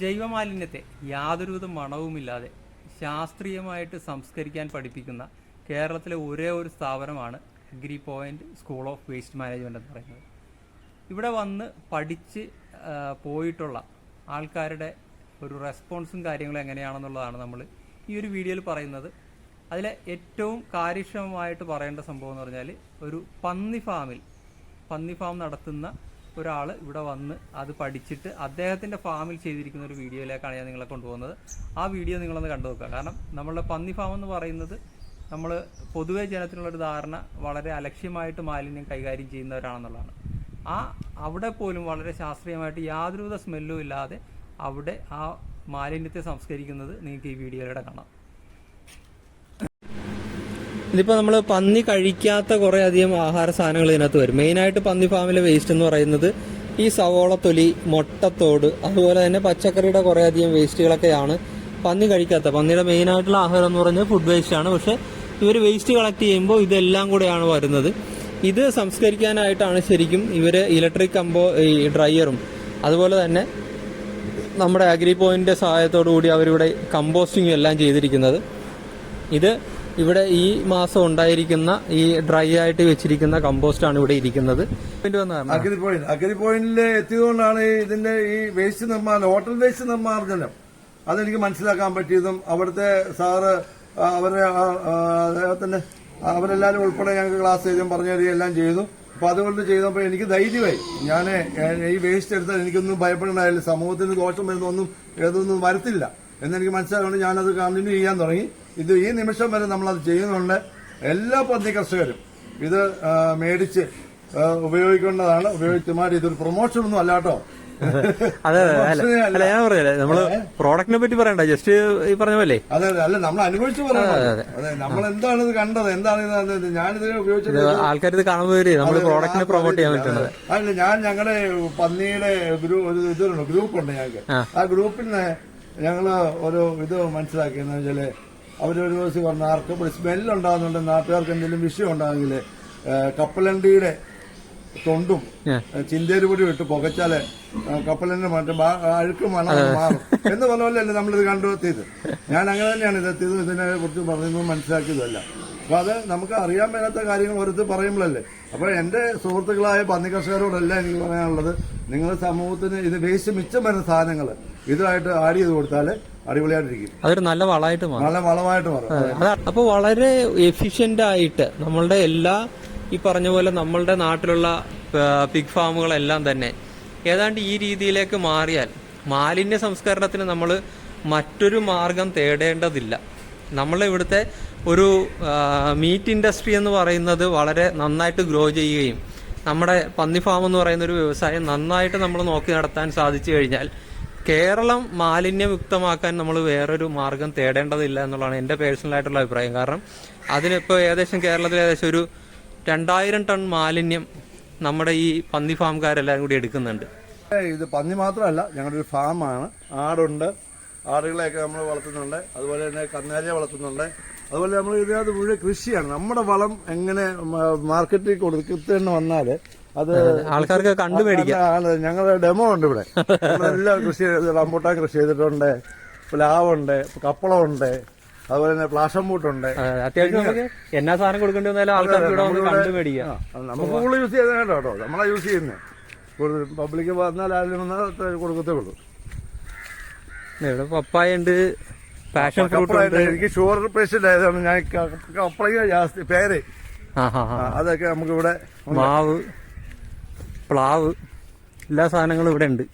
ജൈവ മാലിന്യത്തെ യാതൊരുവിധ മണവുമില്ലാതെ ശാസ്ത്രീയമായിട്ട് സംസ്കരിക്കാൻ പഠിപ്പിക്കുന്ന കേരളത്തിലെ ഒരേ ഒരു സ്ഥാപനമാണ് agri point school of waste management എന്ന് പറയുന്നത്. ഇവിടെ വന്ന് പഠിച്ച് പോയിട്ടുള്ള ആൾക്കാരുടെ ഒരു റെസ്പോൺസും കാര്യങ്ങളും എങ്ങനെയാണെന്നുള്ളതാണ് നമ്മൾ ഈ ഒരു വീഡിയോയിൽ പറയുന്നത്. അതിലെ ഏറ്റവും കാര്യക്ഷമമായിട്ട് പറയേണ്ട സംഭവം എന്ന് പറഞ്ഞാൽ ഒരു പന്നി ഫാമിൽ പന്നി ഫാം നടത്തുന്ന ഒരാൾ ഇവിടെ വന്ന് അത് പഠിച്ചിട്ട് അദ്ദേഹത്തിന്റെ ഫാമിൽ ചെയ്തിരിക്കുന്ന ഒരു വീഡിയോയിലേക്കാണ് ഞാൻ നിങ്ങളെ കൊണ്ടുപോകുന്നത്. ആ വീഡിയോ നിങ്ങളൊന്ന് കണ്ടു നോക്കുക. കാരണം നമ്മളുടെ പന്നി ഫാം എന്ന് പറയുന്നത് നമ്മൾ പൊതുവേ ജനത്തിനുള്ളൊരു ധാരണ വളരെ അലക്ഷ്യമായിട്ട് മാലിന്യം കൈകാര്യം ചെയ്യുന്നവരാണെന്നുള്ളതാണ്. ആ അവിടെ പോലും വളരെ ശാസ്ത്രീയമായിട്ട് യാതൊരുവിധ സ്മെല്ലും ഇല്ലാതെ അവിടെ ആ മാലിന്യത്തെ സംസ്കരിക്കുന്നത് നിങ്ങൾക്ക് ഈ വീഡിയോയിലൂടെ കാണാം. ഇതിപ്പോൾ നമ്മൾ പന്നി കഴിക്കാത്ത കുറേ അധികം ആഹാര സാധനങ്ങൾ ഇതിനകത്ത് വരും. മെയിനായിട്ട് പന്നി ഫാമിലെ വേസ്റ്റ് എന്ന് പറയുന്നത് ഈ സവോള തൊലി മുട്ടത്തോട് അതുപോലെ തന്നെ പച്ചക്കറിയുടെ കുറേ അധികം വേസ്റ്റുകളൊക്കെയാണ് പന്നി കഴിക്കാത്ത. പന്നിയുടെ മെയിൻ ആയിട്ടുള്ള ആഹാരം എന്ന് പറഞ്ഞാൽ ഫുഡ് വേസ്റ്റ് ആണ്. പക്ഷെ ഇവർ വേസ്റ്റ് കളക്ട് ചെയ്യുമ്പോൾ ഇതെല്ലാം കൂടെയാണ് വരുന്നത്. ഇത് സംസ്കരിക്കാനായിട്ടാണ് ശരിക്കും ഇവർ ഇലക്ട്രിക് കമ്പോ ഈ ഡ്രയറും അതുപോലെ തന്നെ നമ്മുടെ അഗ്രി പോയിന്റിന്റെ സഹായത്തോടു കൂടി അവരിവിടെ കമ്പോസ്റ്റിംഗ് എല്ലാം ചെയ്തിരിക്കുന്നത്. ഇത് ഇവിടെ ഈ മാസം ഉണ്ടായിരിക്കുന്ന ഈ ഡ്രൈ ആയിട്ട് വെച്ചിരിക്കുന്ന കമ്പോസ്റ്റ് ആണ് ഇവിടെ ഇരിക്കുന്നത്. അഗ്രി പോയിന്റ് അഗ്രി പോയിന്റിൽ എത്തിയതുകൊണ്ടാണ് ഇതിന്റെ ഈ വേസ്റ്റ് നിർമ്മാർജനം ഹോട്ടൽ വേസ്റ്റ് നിർമ്മാർജനം അതെനിക്ക് മനസ്സിലാക്കാൻ പറ്റിയതും അവിടുത്തെ സാറ് അവരെ തന്നെ അവരെല്ലാവരും ഉൾപ്പെടെ ഞങ്ങൾക്ക് ക്ലാസ് ചെയ്തും പറഞ്ഞു തരികയും എല്ലാം ചെയ്തു. അപ്പൊ അതുകൊണ്ട് ചെയ്തപ്പോൾ എനിക്ക് ധൈര്യമായി. ഞാൻ ഈ വേസ്റ്റ് എടുത്താൽ എനിക്കൊന്നും ഭയപ്പെടണ്ടായില്ല സമൂഹത്തിന് ദോഷം വരുന്നൊന്നും ഏതൊന്നും വരത്തില്ല. എന്നെനിക്ക് മനസ്സിലാകൊണ്ട് ഞാനത് കണ്ടിന്യൂ ചെയ്യാൻ തുടങ്ങി. ഇത് ഈ നിമിഷം വരെ നമ്മളത് ചെയ്യുന്നുണ്ട്. എല്ലാ പന്നി കർഷകരും ഇത് മേടിച്ച് ഉപയോഗിക്കേണ്ടതാണ്. ഉപയോഗിച്ചുമാർ ഇതൊരു പ്രൊമോഷൻ ഒന്നും അല്ല കേട്ടോ. അതെ അതെ അല്ല ഞാൻ പറഞ്ഞല്ലേ നമ്മൾ പ്രോഡക്റ്റിനെ പറ്റി പറയണ്ട ജസ്റ്റ് ഈ പറഞ്ഞ പോലെ. അതെ അതെ അല്ല നമ്മൾ അനുഭവിച്ച് അതെ നമ്മൾ എന്താണ് ഇത് കണ്ടത്? എന്താണ് ഇത് ഞാനിത് ഉപയോഗിച്ചത് ആൾക്കാർ ഇത് കാണുമ്പോൾ നമ്മൾ പ്രോഡക്റ്റിനെ പ്രൊമോട്ട് ചെയ്യാൻ പറ്റുന്നത്. അല്ല ഞാൻ ഞങ്ങളുടെ പന്നിയുടെ ഗ്രൂപ്പ് ഒരു ഗ്രൂപ്പ് ഉണ്ട് ഞങ്ങൾക്ക് ആ. ആ ഗ്രൂപ്പിൽ നിന്ന് ഞങ്ങൾ ഒരു ഇത് മനസ്സിലാക്കിയെന്ന് വെച്ചാൽ അവരൊരു ദിവസം പറഞ്ഞ ആർക്കും സ്മെല്ല് ഉണ്ടാകുന്നുണ്ട് നാട്ടുകാർക്ക് എന്തെങ്കിലും വിഷയം ഉണ്ടാകുമെങ്കിൽ കപ്പലണ്ടിയുടെ തൊണ്ടും. ചിന്തേര് പൊടി ഇട്ട് പുകച്ചാൽ കപ്പലിന്റെ മറ്റേ അഴുക്ക് മണം മാറും. എന്ന് പറഞ്ഞ പോലെയല്ലേ നമ്മളിത് കണ്ടെത്തിയത് ഞാൻ അങ്ങനെ തന്നെയാണ് ഇത് ഇതെത്തിയതും ഇതിനെ കുറിച്ച് പറയുന്നതും മനസ്സിലാക്കിയതല്ല. അപ്പൊ അത് നമുക്ക് അറിയാൻ മേലാത്ത കാര്യങ്ങൾ ഓരോരുത്തർ പറയുമ്പോഴല്ലേ? അപ്പൊ എന്റെ സുഹൃത്തുക്കളായ പന്നി കർഷകരോടല്ല എനിക്ക് പറയാനുള്ളത് നിങ്ങൾ സമൂഹത്തിന് ഇത് വേസ്റ്റ് മിച്ചം വരുന്ന സാധനങ്ങൾ ഇതുമായിട്ട് ആഡ് ചെയ്ത് കൊടുത്താൽ അടിപൊളിയായിട്ടിരിക്കും. അതൊരു നല്ല വളമായിട്ട് മാറും. നല്ല വളമായിട്ട് മാറും. അപ്പോൾ വളരെ എഫിഷ്യന്റ് ആയിട്ട് നമ്മളുടെ എല്ലാ ഈ പറഞ്ഞ പോലെ നമ്മളുടെ നാട്ടിലുള്ള പിഗ് ഫാമുകളെല്ലാം തന്നെ ഏതാണ്ട് ഈ രീതിയിലേക്ക് മാറിയാൽ മാലിന്യ സംസ്കരണത്തിന് നമ്മൾ മറ്റൊരു മാർഗം തേടേണ്ടതില്ല. നമ്മളെ ഇവിടുത്തെ ഒരു മീറ്റ് ഇൻഡസ്ട്രി എന്ന് പറയുന്നത് വളരെ നന്നായിട്ട് ഗ്രോ ചെയ്യുകയും നമ്മുടെ പന്നി ഫാം എന്ന് പറയുന്ന ഒരു വ്യവസായം നന്നായിട്ട് നമ്മൾ നോക്കി നടത്താൻ സാധിച്ചു കഴിഞ്ഞാൽ കേരളം മാലിന്യമുക്തമാക്കാൻ നമ്മൾ വേറൊരു മാർഗം തേടേണ്ടതില്ല എന്നുള്ളതാണ് എന്റെ പേഴ്സണൽ ആയിട്ടുള്ള അഭിപ്രായം. കാരണം അതിനിപ്പോൾ ഏകദേശം കേരളത്തിൽ ഏകദേശം ഒരു രണ്ടായിരം ടൺ മാലിന്യം നമ്മുടെ ഈ പന്നി ഫാംകാരെല്ലാം കൂടി എടുക്കുന്നുണ്ട്. ഇത് പന്നി മാത്രമല്ല ഞങ്ങളുടെ ഒരു ഫാമാണ് ആടുണ്ട്. ആടുകളെയൊക്കെ നമ്മൾ വളർത്തുന്നുണ്ട്. അതുപോലെ തന്നെ കന്നാലിയെ വളർത്തുന്നുണ്ട്. അതുപോലെ നമ്മൾ ഇതിനകത്ത് മുഴുവൻ കൃഷിയാണ്. നമ്മുടെ വളം എങ്ങനെ മാർക്കറ്റിൽ കൊടുക്കുന്ന വന്നാൽ അത് ആൾക്കാർക്ക് കണ്ടു മേടിക്കാം. ഞങ്ങളുടെ ഡെമോ ഉണ്ട് ഇവിടെ. എല്ലാ കൃഷി റംബൂട്ടാൻ കൃഷി ചെയ്തിട്ടുണ്ട്. പ്ലാവുണ്ട് കപ്പളമുണ്ട് അതുപോലെ തന്നെ പ്ലാഷം ബൂട്ടുണ്ട് അത്യാവശ്യം എന്നാ സാധനം കൊടുക്കേണ്ടി വന്നാലും ആൾക്കാർക്ക് കണ്ടു മേടിക്കാം. നമുക്ക് കൂടുതൽ യൂസ് ചെയ്തേണ്ട കേട്ടോ. നമ്മളാ യൂസ് ചെയ്യുന്നത് കൂടുതൽ പബ്ലിക് വന്നാൽ ആരും വന്നാൽ കൊടുക്കത്തേ ഉള്ളൂ. ഇവിടെ പപ്പായ ഉണ്ട് പാഷൻ ഫ്രൂട്ട് എനിക്ക് ഷുഗർ പേഷ്യന്റ് ആയതാണ് ഞാൻ കപ്പളങ്ങ ജാസ്തി. പേര്. അതൊക്കെ നമുക്കിവിടെ മാവ് പ്ലാവ് എല്ലാ സാധനങ്ങളും ഇവിടെ ഉണ്ട്.